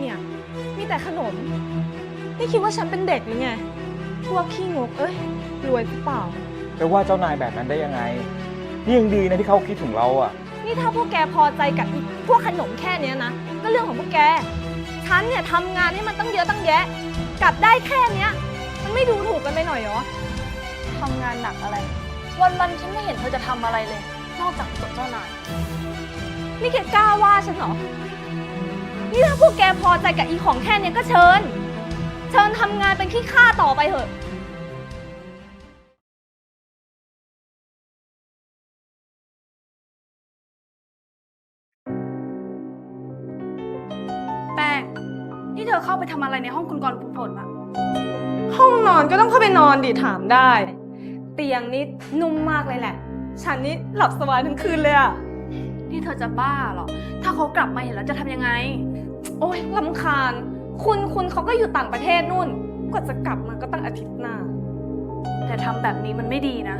เนี่ย มีแต่ขนม นี่คิดว่าฉันเป็นเด็กหรือไง พวกขี้งกเอ้ย รวยหรือเปล่า ไปว่าเจ้านายแบบนั้นได้ยังไง นี่ยังดีนะที่เขาคิดถึงเราอะ นี่ถ้าพวกแกพอใจกับอีพวกขนมแค่เนี้ยนะ ก็เรื่องของพวกแก ฉันเนี่ยทำงานให้มันตั้งเยอะตั้งแยะ กลับได้แค่เนี้ย มันไม่ดูถูกกันไปหน่อยเหรอ ทำงานหนักอะไร วันวันๆฉันไม่เห็นเธอจะทำอะไรเลย นอกจากจดเจ้านาย นี่แกกล้าว่าฉันเหรอ นี่ถ้าพวกแกพอใจกับอีของแค่เนี้ยก็เชิญ เชิญทำงานเป็นขี้ข้าต่อไปเถอะ แป้ง นี่เธอเข้าไปทำอะไรในห้องคุณกรณ์คุณฝนอะห้องนอนก็ต้องเข้าไปนอนดิถามได้ เตียงนี่นุ่มมากเลยแหละ ฉันนี่หลับสบายทั้งคืนเลยอะ นี่เธอจะบ้าเหรอ ถ้าเขากลับมาเห็นแล้วจะทำยังไง โอ้ยลำคาญ คุณคุณเขาก็อยู่ต่างประเทศนู่น กว่าจะกลับมาก็ตั้งอาทิตย์หน้า แต่ทำแบบนี้มันไม่ดีนะ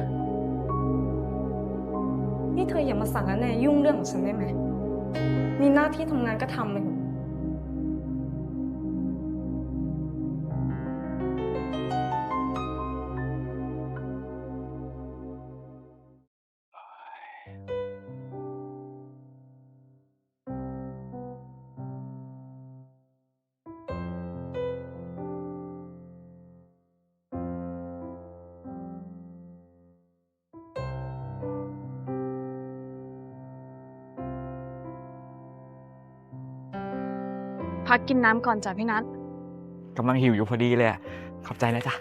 นี่เธออย่ามาสั่งแล้วแน่ยุ่งเรื่องของฉันได้ไหมมีหน้าที่ทำงานก็ทำไปเถอะ พักกินน้ำก่อนจ้ะพี่นัทกำลังหิวอยู่พอดีเลยอะขอบใจนะจ๊ะ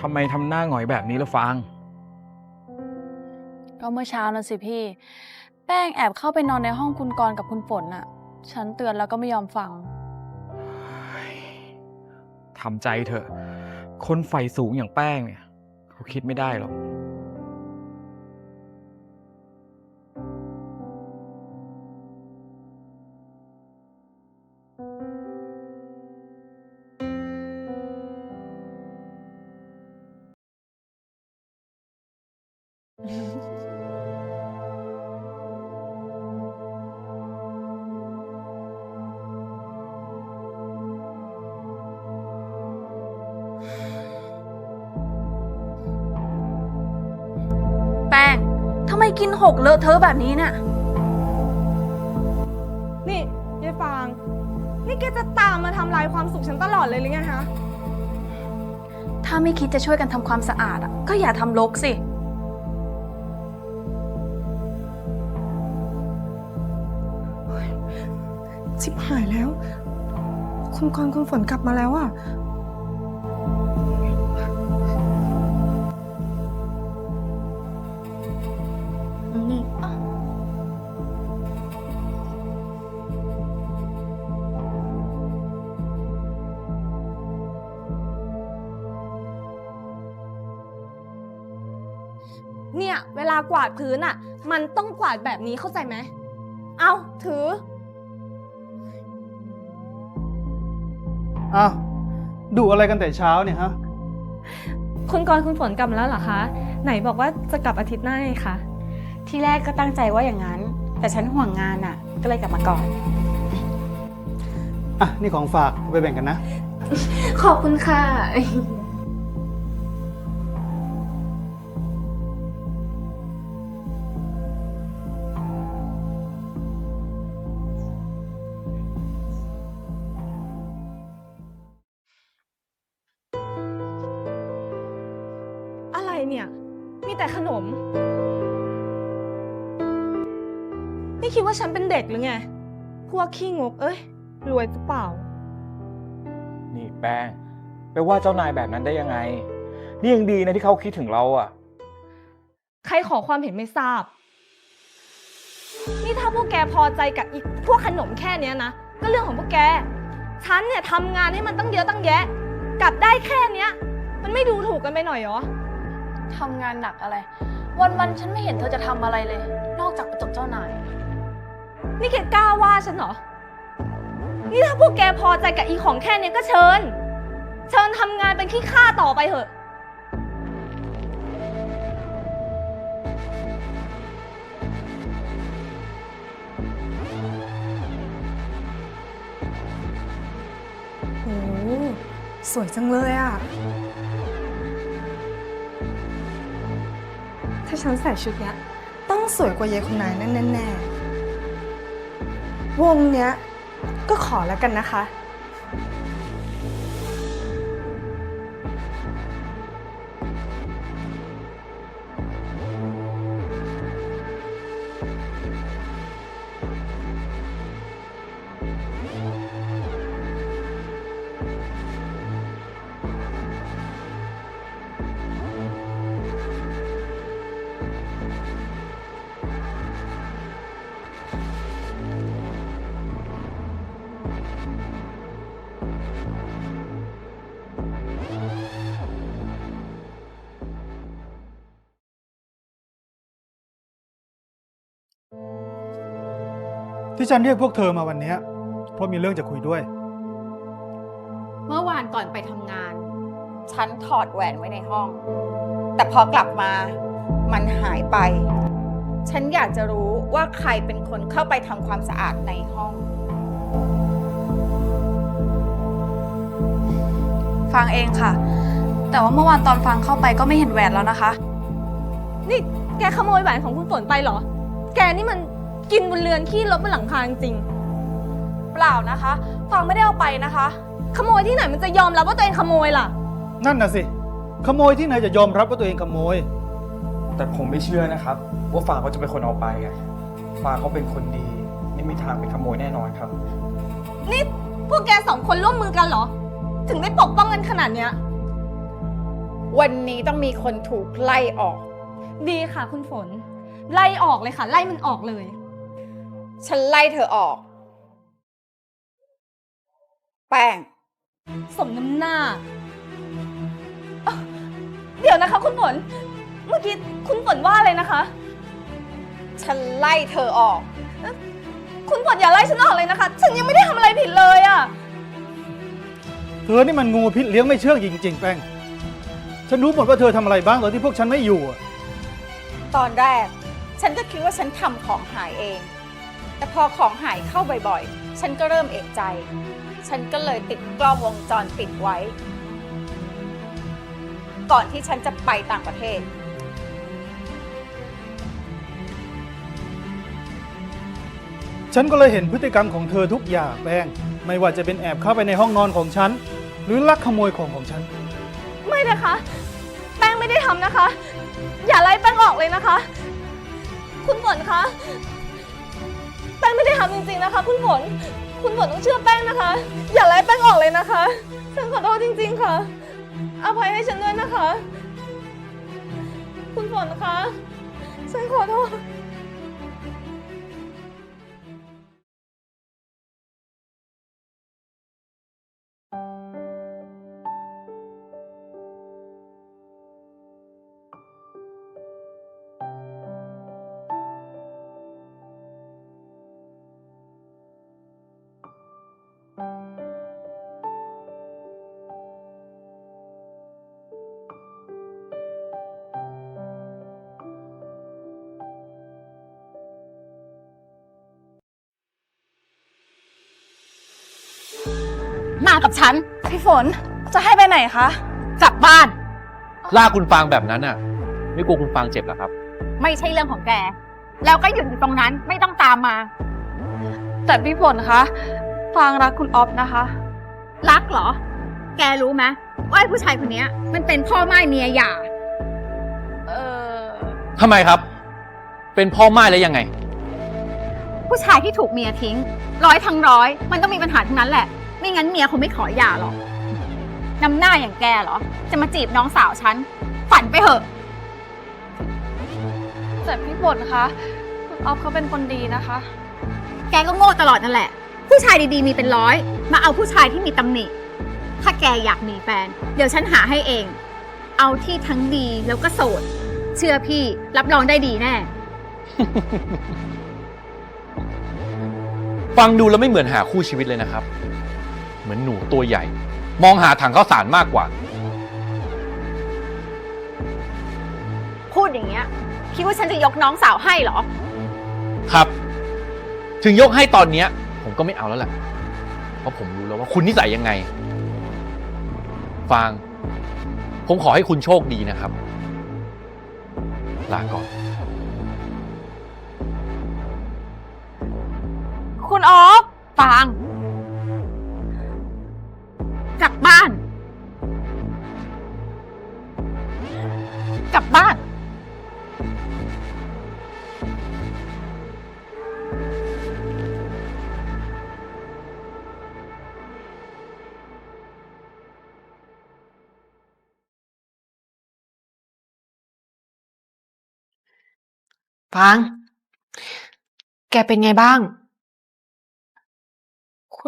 ทำไมทำหน้าหงอยแบบนี้ละฟาง ก็เมื่อเช้านะสิพี่ แป้งแอบเข้าไปนอนในห้องคุณกรณ์กับคุณฝนอะฉันเตือนแล้วก็ไม่ยอมฟัง ทำใจเถอะ คนไฟสูงอย่างแป้งเนี่ยเขา คิดไม่ได้หรอก กินหกเลอะเทอะแบบนี้เนี่ย นี่ยายฟาง นี่แกจะตามมาทำลายความสุขฉันตลอดเลยหรือไงฮะ ถ้าไม่คิดจะช่วยกันทำความสะอาดอะก็อย่าทำรกสิ ชิบหายแล้ว คุณกรณ์คุณฝนกลับมาแล้วอะากวาดพื้นอะมันต้องกวาดแบบนี้เข้าใจไหม เอาถือ อ้าวดูอะไรกันแต่เช้าเนี่ยฮะ คุณกรณ์คุณฝนกลับมาแล้วเหรอคะ ไหนบอกว่าจะกลับอาทิตย์หน้าไงคะ ที่แรกก็ตั้งใจว่าอย่างนั้น แต่ฉันห่วงงานอะ ก็เลยกลับมาก่อน อะ นี่ของฝากเอาไปแบ่งกันนะ ขอบคุณค่ะ เนี่ย มีแต่ขนม นี่คิดว่าฉันเป็นเด็กหรือไง พวกขี้งก เอ้ย รวยหรือเปล่า นี่แป้ง ไปว่าเจ้านายแบบนั้นได้ยังไง นี่ยังดีนะที่เขาคิดถึงเราอะ ใครขอความเห็นไม่ทราบ นี่ถ้าพวกแกพอใจกับอีพวกขนมแค่เนี้ยนะ ก็เรื่องของพวกแก ฉันเนี่ยทำงานให้มันตั้งเยอะตั้งแยะ กลับได้แค่เนี้ย มันไม่ดูถูกกันไปหน่อยเหรอ ทำงานหนักอะไร วันวันฉันไม่เห็นเธอจะทำอะไรเลย นอกจากไปจบเจ้านาย นี่แกกล้าว่าฉันเหรอ นี่ถ้าพวกแกพอใจกับอีของแค่นี้ก็เชิญ เชิญทำงานเป็นขี้ข้าต่อไปเถอะ โอ้สวยจังเลยอะ ถ้าฉันใส่ชุดเนี้ย ต้องสวยกว่าเยายคนนายแน่แน่ๆวงเนี้ย ก็ขอแล้วกันนะคะ ที่ฉันเรียกพวกเธอมาวันเนี้ยเพราะมีเรื่องจะคุยด้วย เมื่อวานก่อนไปทำงาน ฉันถอดแหวนไว้ในห้อง แต่พอกลับมา มันหายไป ฉันอยากจะรู้ว่าใครเป็นคนเข้าไปทำความสะอาดในห้อง ฟังเองค่ะ แต่ว่าเมื่อวานตอนฟังเข้าไปก็ไม่เห็นแหวนแล้วนะคะ นี่แกขโมยแหวนของคุณฝนไปเหรอ แกนี่มัน กินบนเรือนขี้รถบนหลังคาจริงเปล่านะคะ ฟังไม่ได้เอาไปนะคะๆขโมยที่ไหนมันจะยอมรับว่าตัวเองขโมยล่ะ นั่นน่ะสิ ขโมยที่ไหนจะยอมรับว่าตัวเองขโมย แต่ผมไม่เชื่อนะครับ ว่าฟางเขาจะเป็นคนเอาไปอะฟางเขาเป็นคนดี ไม่มีทางเป็นขโมยแน่นอนครับ นี่พวกแกสองคนร่วมมือกันเหรอ ถึงได้ปกป้องกันขนาดเนี้ย วันนี้ต้องมีคนถูกไล่ออก ดีค่ะคุณฝน ไล่ออกเลยค่ะ ไล่มันออกเลย ฉันไล่เธอออก แป้ง สมน้ำหน้าอ๊ะเดี๋ยวนะคะ คุณฝน เมื่อกี้คุณฝนว่าอะไรนะคะ ฉันไล่เธอออก คุณฝนอย่าไล่ฉันออกเลยนะคะ ฉันยังไม่ได้ทำอะไรผิดเลยอะเธอนี่มันงูพิษเลี้ยงไม่เชื่องจริง ๆ แป้ง ฉันรู้หมดว่าเธอทำอะไรบ้างตอนที่พวกฉันไม่อยู่อะตอนแรก ฉันก็คิดว่าฉันทำของหายเอง แต่พอของหายเข้าบ่อยๆ ฉันก็เริ่มเอกใจ ฉันก็เลยติดกล้องวงจรปิดไว้ ก่อนที่ฉันจะไปต่างประเทศ ฉันก็เลยเห็นพฤติกรรมของเธอทุกอย่างแป้ง ไม่ว่าจะเป็นแอบเข้าไปในห้องนอนของฉัน หรือลักขโมยของของฉัน ไม่นะคะ แป้งไม่ได้ทำนะคะ อย่าไล่แป้งออกเลยนะคะ คุณฝนคะ แป้งไม่ได้ทำจริงๆนะคะ คุณฝน คุณฝนต้องเชื่อแป้งนะคะ อย่าไล่แป้งออกเลยนะคะ ฉันขอโทษจริง ๆ ค่ะ อภัยให้ฉันด้วยนะคะ คุณฝนคะ ฉันขอโทษ มากับฉัน พี่ฝนจะให้ไปไหนคะ กลับบ้าน ลากคุณฟางแบบนั้นอะ ไม่กลัวคุณฟางเจ็บเหรอครับ ไม่ใช่เรื่องของแก แล้วก็หยุดอยู่ตรงนั้นไม่ต้องตามมา แต่พี่ฝนคะฟังรักคุณออฟนะคะ รักเหรอ แกรู้ไหมว่าไอ้ผู้ชายคนเนี้ย มันเป็นพ่อไม้เมียหย่า เออ ทำไมครับ เป็นพ่อไม้แล้วยังไง ผู้ชายที่ถูกเมียทิ้ง ร้อยทั้งร้อย มันต้องมีปัญหาทั้งนั้นแหละ ไม่งั้นเมียคงไม่ขอหย่าหรอกน้ำหน้าอย่างแกเหรอ จะมาจีบน้องสาวฉัน ฝันไปเถอะ แต่พี่ฝนคะคุณออฟเขาเป็นคนดีนะคะ แกก็โง่ตลอดนั่นแหละ ผู้ชายดีๆ มีเป็นร้อย มาเอาผู้ชายที่มีตำหนิ ถ้าแกอยากมีแฟน เดี๋ยวฉันหาให้เอง เอาที่ทั้งดีแล้วก็โสด เชื่อพี่รับรองได้ดีแน่ ฟังดูแล้วไม่เหมือนหาคู่ชีวิตเลยนะครับ เหมือนหนูตัวใหญ่ มองหาถังข้าวสารมากกว่า พูดอย่างเงี้ย คิดว่าฉันจะยกน้องสาวให้เหรอ ครับ ถึงยกให้ตอนเนี้ย ผมก็ไม่เอาแล้วแหละเพราะผมรู้แล้วว่าคุณนิสัยยังไง ฟาง ผมขอให้คุณโชคดีนะครับ ลาก่อน คุณออฟฟางกลับบ้าน กลับบ้าน ฟาง แกเป็นไงบ้าง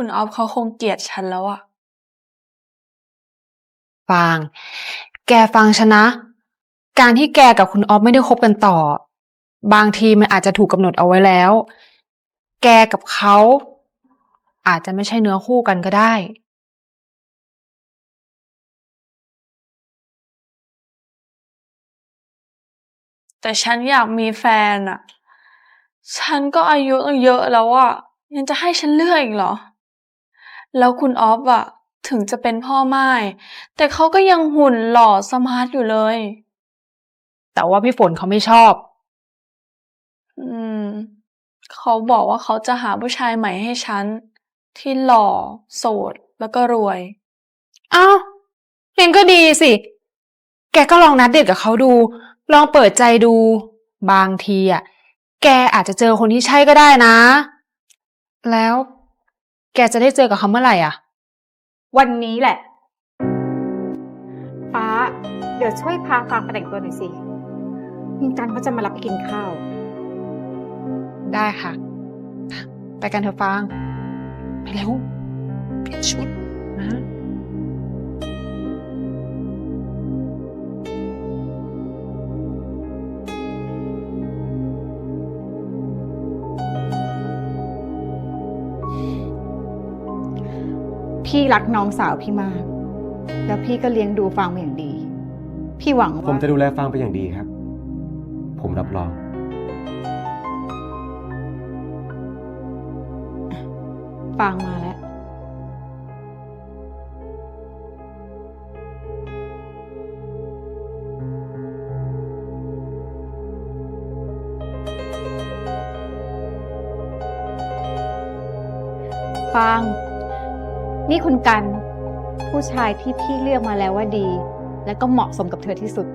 คุณออฟเขาคงเกลียดฉันแล้วอะฟาง แกฟังฉันนะ การที่แกกับคุณออฟไม่ได้คบกันต่อ บางทีมันอาจจะถูกกำหนดเอาไว้แล้ว แกกับเขา อาจจะไม่ใช่เนื้อคู่กันก็ได้ แต่ฉันอยากมีแฟนอะฉันก็อายุตั้งเยอะแล้วอะยังจะให้ฉันเลือกอีกเหรอ แล้วคุณออฟอะถึงจะเป็นพ่อไม้แต่เขาก็ยังหุ่นหล่อสมาร์ทอยู่เลย แต่ว่าพี่ฝนเขาไม่ชอบ อืม เขาบอกว่าเขาจะหาผู้ชายใหม่ให้ฉัน ที่หล่อ โสด แล้วก็รวยอ้าวเองก็ดีสิ แกก็ลองนัดเดทกับเขาดู ลองเปิดใจดู บางทีอะ แกอาจจะเจอคนที่ใช่ก็ได้นะ แล้ว แกจะได้เจอกับเขาเมื่อไหร่อะ วันนี้แหละ ฟ้า เดี๋ยวช่วยพาฟางไปแต่งตัวหน่อยสิมินกันเขาจะมารับไปกินข้าว ได้ค่ะ ไปกันเถอะฟาง ไปเร็วเปลี่ยนชุดนะ พี่รักน้องสาวพี่มาก แล้วพี่ก็เลี้ยงดูฟางมาอย่างดี พี่หวังผมว่าจะดูแลฟางเป็นอย่างดีครับ ผมรับรอง ฟางมาแล้ว ฟาง นี่คุณกัน ผู้ชายที่พี่เลือกมาแล้วว่าดี และก็เหมาะสมกับเธอที่สุด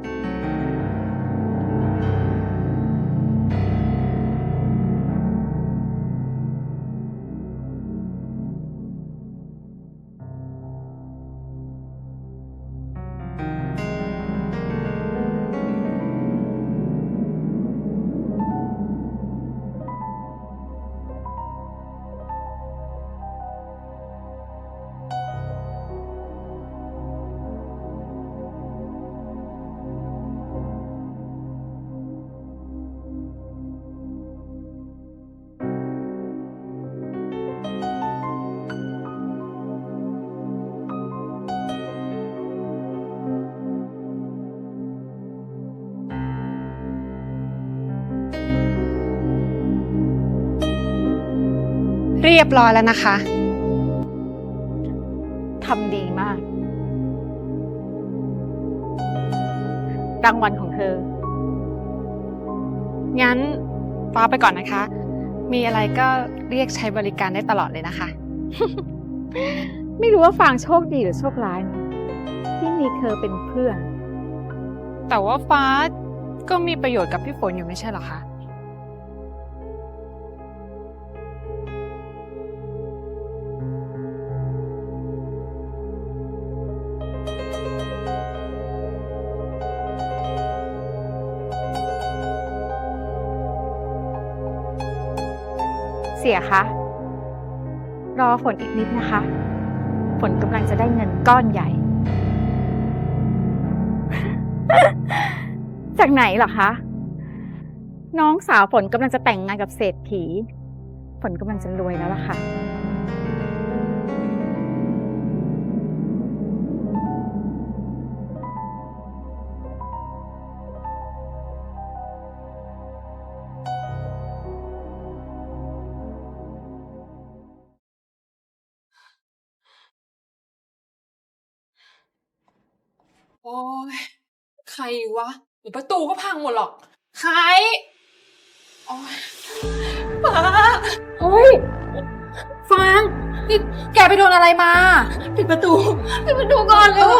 เรียบร้อยแล้วนะคะ ทำดีมาก รางวัลของเธอ งั้นฟ้าไปก่อนนะคะ มีอะไรก็เรียกใช้บริการได้ตลอดเลยนะคะ ไม่รู้ว่าฟางโชคดีหรือโชคร้ายนะที่มีเธอเป็นเพื่อน แต่ว่าฟ้าก็มีประโยชน์กับพี่ฝนอยู่ไม่ใช่เหรอคะ รอฝนอีกนิดนะคะ ฝนกำลังจะได้เงินก้อนใหญ่ จากไหนเหรอคะ น้องสาวฝนกำลังจะแต่งงานกับเศรษฐี ฝนกำลังจะรวยแล้วล่ะค่ะ ยใครวะเดี๋ยวประตูก็พังหมดหรอก ใครโอ้ยป้าเฮ้ยฟางนี่แกไปโดนอะไรมา ปิดประตู ปิดประตูก่อนเร็ว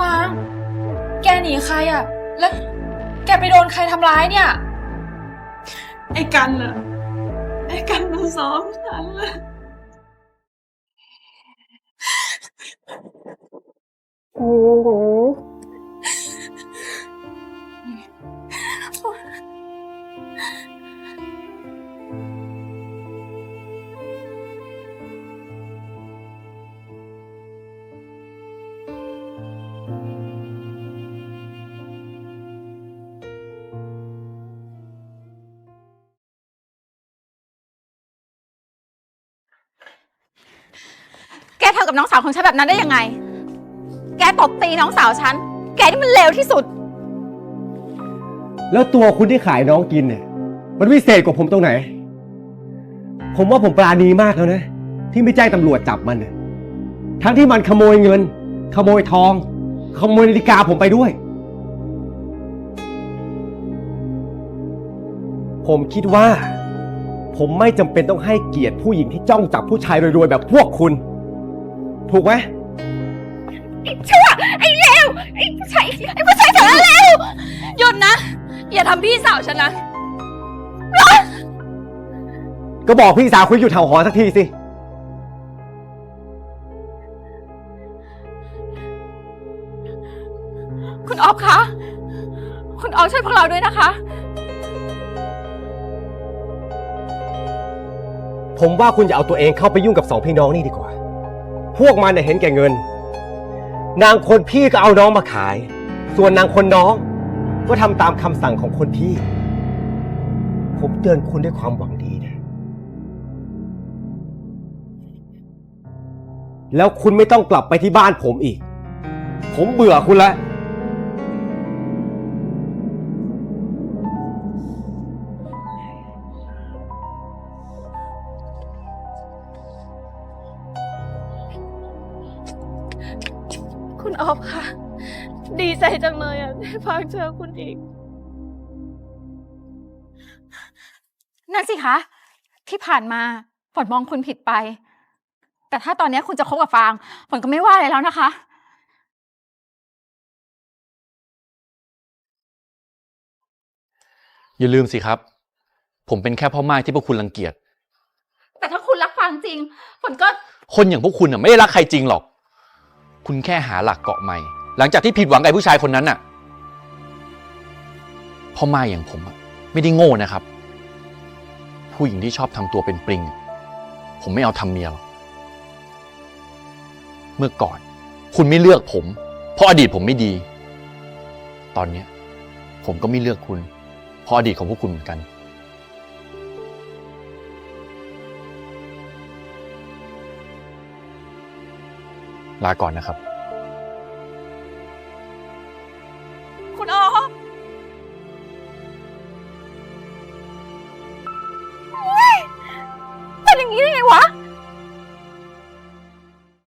ฟางแกหนีใครอะแล้วแกไปโดนใครทำร้ายเนี่ย ไอ้กันอะไอ้กันมาซ้อมฉันเลย โอ้โหแกทำกับน้องสาวของฉันแบบนั้นได้ยังไง ตบตีน้องสาวฉัน แกนี่มันเลวที่สุด แล้วตัวคุณที่ขายน้องกินเนี่ย มันวิเศษกว่าผมตรงไหน ผมว่าผมปราณีมากแล้วนะ ที่ไม่แจ้งตำรวจจับมันน่ะทั้งที่มันขโมยเงิน ขโมยทอง ขโมยนาฬิกาผมไปด้วย ผมคิดว่า ผมไม่จำเป็นต้องให้เกียรติผู้หญิงที่จ้องจับผู้ชายรวยๆแบบพวกคุณ ถูกไหม ช่ว ไอ้เลวไอ้ผู้ชายไอ้ผู้ชายสารเลวหยุดนะ อย่าทำพี่สาวฉันนะก็บอกพี่สาวคุณหยุดเห่าหอนสักทีสิ คุณออฟคะ คุณออฟช่วยพวกเราด้วยนะคะ ผมว่าคุณอย่าเอาตัวเองเข้าไปยุ่งกับสองพี่น้องนี่ดีกว่า พวกมันเนี่ยเห็นแก่เงิน นางคนพี่ก็เอาน้องมาขาย ส่วนนางคนน้องก็ทำตามคำสั่งของคนพี่ ผมเตือนคุณด้วยความหวังดีนะ แล้วคุณไม่ต้องกลับไปที่บ้านผมอีก ผมเบื่อคุณแล้ว ออฟค่ะ ดีใจจังเลยอะได้ฟังเจอคุณอีก นั่นสิคะ ที่ผ่านมาฝนมองคุณผิดไป แต่ถ้าตอนนี้คุณจะคบกับฟางฝนก็ไม่ว่าอะไรแล้วนะคะ อย่าลืมสิครับ ผมเป็นแค่พ่อไม้ที่พวกคุณรังเกียจ แต่ถ้าคุณรักฟางจริง ฝนก็ คนอย่างพวกคุณน่ะไม่ได้รักใครจริงหรอก คุณแค่หาหลักเกาะใหม่ หลังจากที่ผิดหวังกับไอ้ผู้ชายคนนั้นน่ะพ่อไม้อย่างผมอะไม่ได้โง่นะครับ ผู้หญิงที่ชอบทำตัวเป็นปริง ผมไม่เอาทำเมียหรอกเมื่อก่อน คุณไม่เลือกผม เพราะอดีตผมไม่ดี ตอนเนี้ยผมก็ไม่เลือกคุณ เพราะอดีตของพวกคุณเหมือนกัน ลาก่อนนะครับ